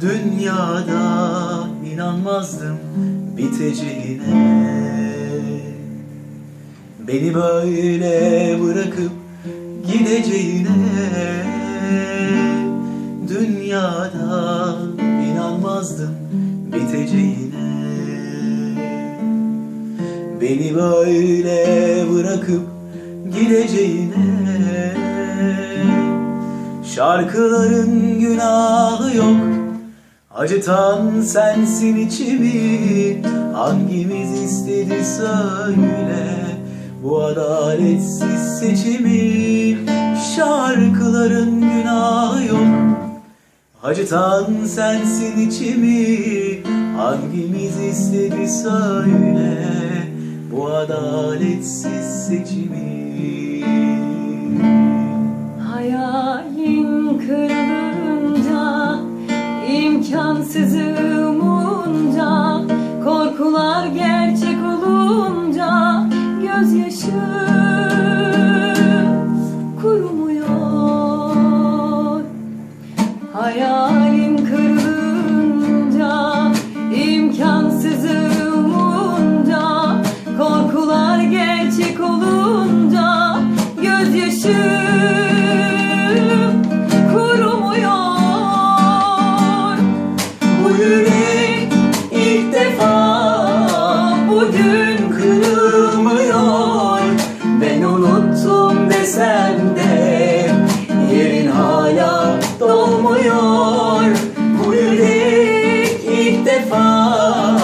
Dünyada inanmazdım biteceğine Beni böyle bırakıp gideceğine. Dünyada inanmazdım biteceğine. Beni böyle bırakıp gideceğine Şarkıların günahı yok. Acıtan sensin içimi. Hangimiz istedi söyle. Bu adaletsiz seçimi. Şarkıların günahı yok. Acıtan sensin içimi. Hangimiz istedi söyle. Bu adaletsiz seçimi imkansızı umunca, korkular gerçek olunca, gözyaşım kurumuyor. Hayalin kırılınca, imkansızı umunca, korkular gerçek olunca, gözyaşım devar.